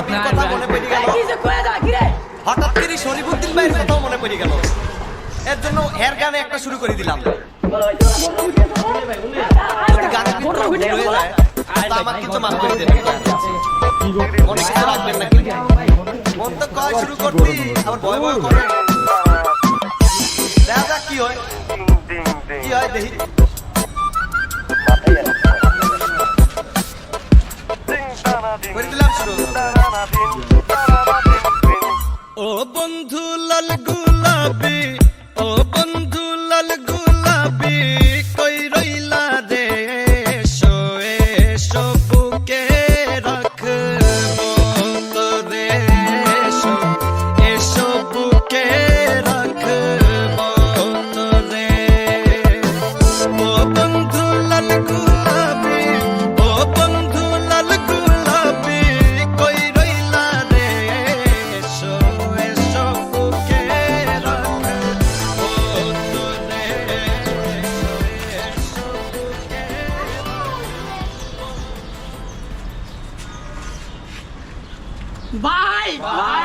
গোলাপির কথা মনে পড়ে গেল। হঠাৎ করে শরীফুদ্দিন ভাইয়ের কথাও মনে পড়ে গেল। এর জন্য এর গানে একটা শুরু করে দিলাম। যদি গানের ভিতরে ভুল হয়ে যায় তা আমার কিছু মাফ করে দেবেন। মনে কিছু রাখবেন নাকি? মন তো কয় শুরু করতি আবার ভয় ভয় করে। দেখা যাক কি হয়। কি হয় দেখি। ও বন্ধু লাল গুলাবি ও বন্ধু Bye. Bye.